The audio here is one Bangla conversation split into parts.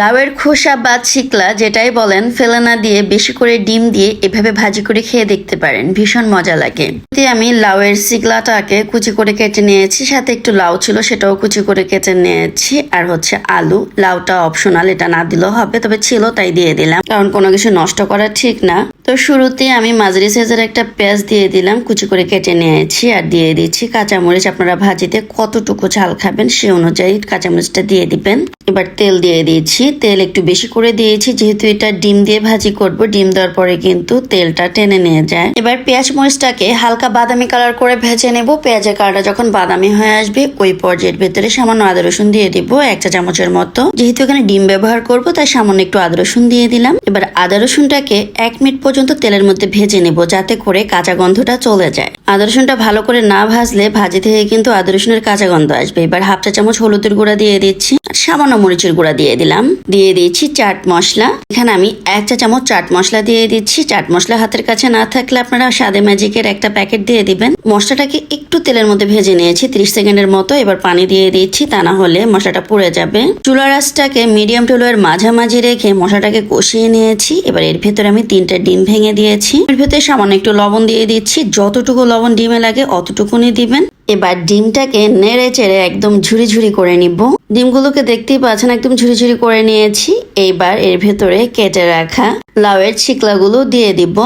লাউয়ের খোসা বা ছিকলা যেটাই বলেন ফেলে না দিয়ে বেশি করে ডিম দিয়ে এভাবে ভাজি করে খেয়ে দেখতে পারেন। ভীষণ মজা লাগে। আমি লাউয়ের ছিকলাটাকে কুচি করে কেটে নিয়েছি, সাথে একটু লাউ ছিল সেটাও কুচি করে কেটে নিয়েছি। আর হচ্ছে আলু, লাউটা অপশনাল এটা না দিলেও হবে, তবে ছিল, তাই দিয়ে দিলাম। কারণ কোনো কিছু নষ্ট করা ঠিক না। তো শুরুতে আমি মাঝারি সাইজের একটা পেঁয়াজ দিয়ে দিলাম, কুচি করে কেটে নিয়েছি আর দিয়ে দিচ্ছি কাঁচামরিচ। আপনারা ভাজিতে কতটুকু ঝাল খাবেন সে অনুযায়ী কাঁচামরিচটা দিয়ে দিবেন। এবার তেল দিয়ে দিয়েছি তেল একটু বেশি করে দিয়েছি, যেহেতু এটা ডিম দিয়ে ভাজি করব, ডিম দেওয়ার পরে কিন্তু তেলটা টেনে নিয়ে যায়। এবার পেঁয়াজ মরিচটাকে হালকা বাদামি কালার করে ভেজে নেব। পেঁয়াজের কালারটা যখন বাদামি হয়ে আসবে, ওই পর্যায়ের ভেতরে সামান্য আদা রসুন দিয়ে দিব, এক চা চামচের মতো। যেহেতু এখানে ডিম ব্যবহার করব, তাই সামান্য একটু আদা রসুন দিয়ে দিলাম। এবার আদা রসুনটাকে এক মিনিট পর্যন্ত তেলের মধ্যে ভেজে নেব যাতে করে কাঁচা গন্ধটা চলে যায়। আদা রসুনটা ভালো করে না ভাজলে ভাজি থেকে কিন্তু আদা রসুনের কাঁচা গন্ধ আসবে। এবার হাফ চা চামচ হলুদের গুঁড়া দিয়ে দিচ্ছি। আর সামান্য মরিচের গুঁড়া দিয়ে দিলাম। দিয়ে দিয়েছি চাট মশলা। এখানে আমি এক চা চামচ চাট মশলা দিয়ে দিচ্ছি। চাট মশলা হাতের কাছে না থাকলে আপনারা সাদে ম্যাজিকের একটা প্যাকেট দিয়ে দিবেন। মশলাটাকে একটু তেলের মধ্যে ভেজে নিয়েছি ত্রিশ সেকেন্ডের মতো। এবার পানি দিয়ে দিচ্ছি, তা না হলে মশলাটা পুড়ে যাবে। চুলা রাসটাকে মিডিয়াম টু লোয়ের মাঝামাঝি রেখে মশলাটাকে কষিয়ে নিয়েছি। এবার এর ভেতরে আমি তিনটা ডিম ভেঙে দিয়েছি। এর ভেতরে সামান্য একটু লবণ দিয়ে দিচ্ছি। যতটুকু লবণ ডিমে লাগে অতটুকুনি দিবেন। এবার ডিমটাকে নেড়ে চেড়ে একদম ঝুরি ঝুরি করে নিব। ডিমগুলোকে দেখতেই পাচ্ছেন, একদম ঝুরি ঝুরি করে নিয়েছি। এইবার এর ভেতরে কেটে রাখা লাউয়ের ছিকলাগুলো দিয়ে দিব।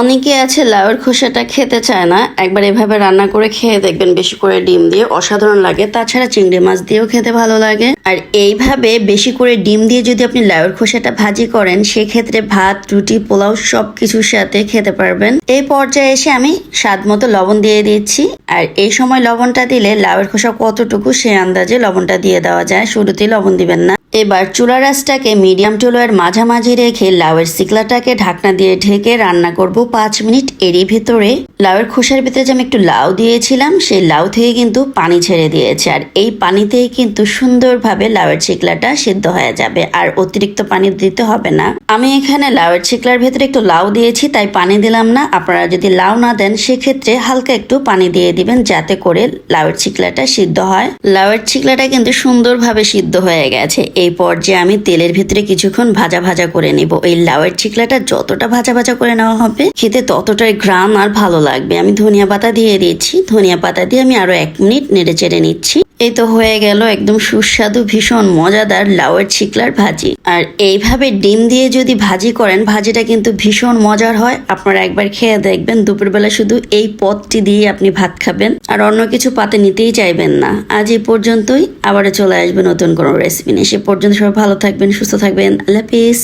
অনেকে আছে লাউয়ের খোসাটা খেতে চায় না, একবার এভাবে রান্না করে খেয়ে দেখবেন বেশি করে ডিম দিয়ে অসাধারণ লাগে। তাছাড়া চিংড়ি মাছ দিয়েও খেতে ভালো লাগে। আর এইভাবে বেশি করে ডিম দিয়ে যদি আপনি লাউয়ের খোসাটা ভাজি করেন, সেক্ষেত্রে ভাত, রুটি, পোলাও সব কিছুর সাথে খেতে পারবেন। এই পর্যায়ে এসে আমি স্বাদ মতো লবণ দিয়ে দিচ্ছি। আর এই সময় লবণটা দিলে লাউয়ের খোসা কতটুকু সে আন্দাজে লবণটা দিয়ে দেওয়া যায়, শুরুতেই লবণ দিবেন না। এবার চুলা রাসটাকে মিডিয়াম টু লোয়ের মাঝামাঝি রেখে লাউয়ের সিকলাটাকে ঢাকনা দিয়ে ঢেকে রান্না করব পাঁচ মিনিট। এরই ভেতরে লাউয়ের খোসার ভিতরে যে আমি একটু লাউ দিয়েছিলাম, সেই লাউ থেকে কিন্তু পানি ছেড়ে দিয়েছে। আর এই পানিতেই কিন্তু সুন্দরভাবে লাউয়ের চিকলাটা সিদ্ধ হয়ে যাবে। আর অতিরিক্ত পানি দিতে হবে না। আমি এখানে লাউয়ের চিকলার ভেতরে একটু লাউ দিয়েছি, তাই পানি দিলাম না। আপনারা যদি লাউ না দেন, সেক্ষেত্রে হালকা একটু পানি দিয়ে দিবেন, যাতে করে লাউয়ের চিকলাটা সিদ্ধ হয়। লাউয়ের চিকলাটা কিন্তু সুন্দরভাবে সিদ্ধ হয়ে গেছে। এই পর্যায়ে আমি তেলের ভিতরে কিছুক্ষণ ভাজা ভাজা করে নেব। এই লাউয়ের চিকলাটা যতটা ভাজা ভাজা করে নেওয়া হবে, খেতে ততটাই গ্রাম আর ভালো লাগবে। আমি ধনিয়া পাতা দিয়ে দিয়েছি। ধনিয়া পাতা দিয়ে আমি আরও এক মিনিট নেড়ে চেড়ে নিচ্ছি। এই তো হয়ে গেল একদম সুস্বাদু, ভীষণ মজাদার লাউয়ের চিকলার ভাজি। আর এইভাবে ডিম দিয়ে যদি ভাজি করেন, ভাজিটা কিন্তু ভীষণ মজার হয়। আপনারা একবার খেয়ে দেখবেন, দুপুরবেলা শুধু এই পদটি দিয়ে আপনি ভাত খাবেন। আর অন্য কিছু পাতে নিতেই চাইবেন না। আজ এই পর্যন্তই, আবারও চলে আসবে নতুন কোনো রেসিপি নিয়ে। সে পর্যন্ত সবাই ভালো থাকবেন, সুস্থ থাকবেন। আল্লাহ হাফিজ।